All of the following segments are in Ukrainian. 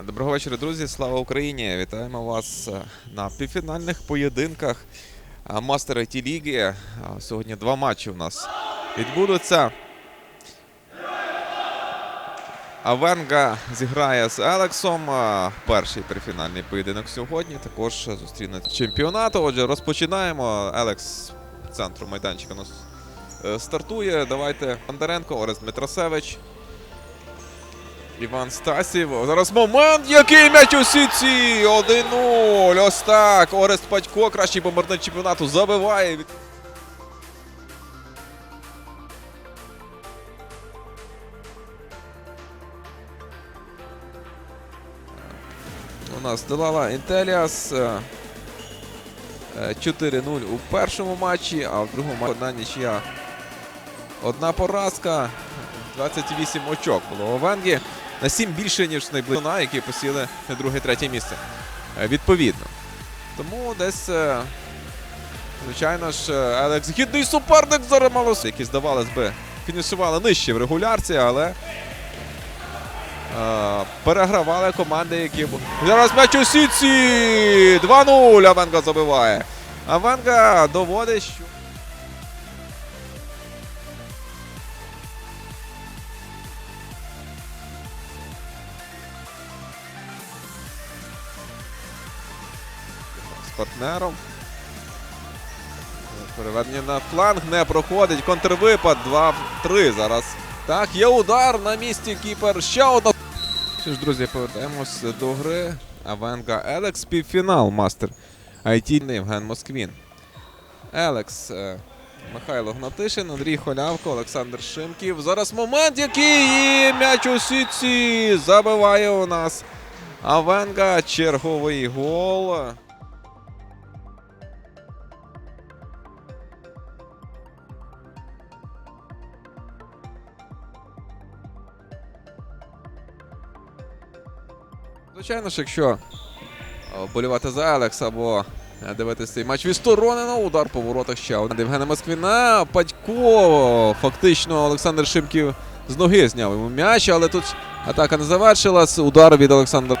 Доброго вечора, друзі. Слава Україні! Вітаємо вас е, на півфінальних поєдинках е, Мастер IT Ліги. Е, Сьогодні два матчі у нас відбудуться. Авенга зіграє з Елексом. Перший півфінальний поєдинок сьогодні. Також зустріне чемпіонату. Отже, розпочинаємо. Елекс центру майданчика нас стартує. Давайте Бондаренко, Орест Дмитросевич. Іван Стасів. Зараз момент, який м'яч у сітці! 1-0. Ось так. Орест Патько, кращий бомбардир чемпіонату, забиває. У нас Делала Інтеліас. е, е, 4-0 у першому матчі, а в другому матчі одна нічия. Одна поразка. 28 очок було у Венгі. На 7 більше, ніж найближче, які посіли друге-третє місце. Е, Відповідно. Тому десь, е, звичайно ж, е, Алекс гідний суперник зараз які здавалось би, фінішували нижче в регулярці, але е, перегравали команди, які Зараз м'яч у сітці! 2-0 Авенга забиває. Авенга доводить, що. Партнером. Переведення на фланг не проходить. Контрвипад 2-3 зараз. Так, є удар на місці кіпер. Ще одна. Що ж, друзі, повертаємось до гри. Авенга Елекс, півфінал, мастер. IT Євген Москвін. Елекс. е, Михайло Гнатишин, Андрій Холявко, Олександр Шимків. Зараз момент, який м'яч у сітці забиває у нас Авенга. Черговий гол. Звичайно ж, якщо е, болівати за Алекс або е, дивитися цей матч відсторонено, удар по воротах ще один. Євгена Москвіна, Падько, фактично Олександр Шимків з ноги зняв йому м'яч, але тут атака не завершилась. Удар від Олександра.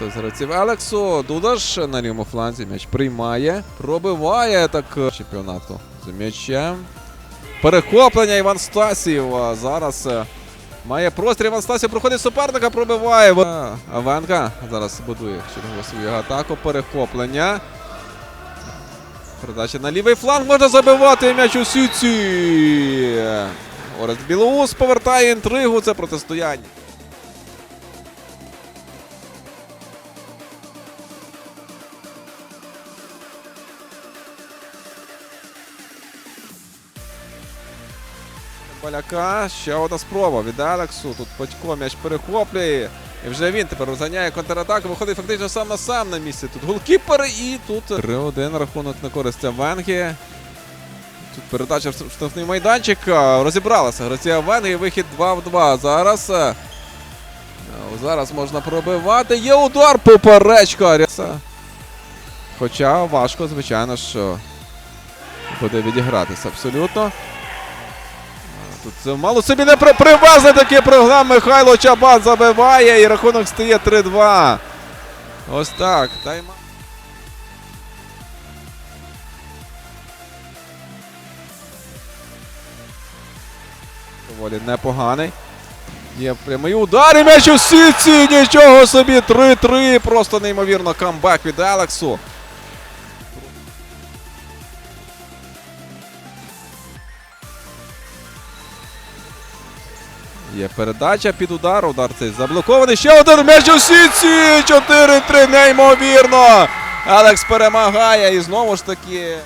З гравців Алексу. Дудаш на лівому фланзі м'яч приймає. Пробиває так чемпіонату з м'ячем. Перехоплення Іван Стасів. Зараз е, Має простріл Анастасія проходить суперника, пробиває. Венка зараз будує чергову свою атаку. Перехоплення. Передача на лівий фланг можна забивати м'яч у сіці. Орест Білоус повертає інтригу. Це протистояння. Поляка. Ще одна спроба від Алексу. Тут Патько м'яч перехоплює. І вже він тепер розганяє контратаку. Виходить фактично сам на сам на місці. Тут голкіпер і тут 3-1 рахунок на користь Венги. Тут передача в штрафний майданчик. Розібралася гравця Венги. Вихід 2 в 2. Зараз. Зараз можна пробивати. Є удар поперечка. Хоча важко, звичайно, що буде відігратися абсолютно. Це мало собі не при... привезли такий програм. Михайло Чабан забиває і рахунок стає 3-2. Ось так. Тайма. Доволі непоганий. Є прямий удар і м'яч у сітці. Нічого собі. 3-3. Просто неймовірно камбек від Алексу. Є передача під удар. Удар цей заблокований. Ще один меж у сітці. 4-3. Неймовірно. Алекс перемагає. І знову ж таки.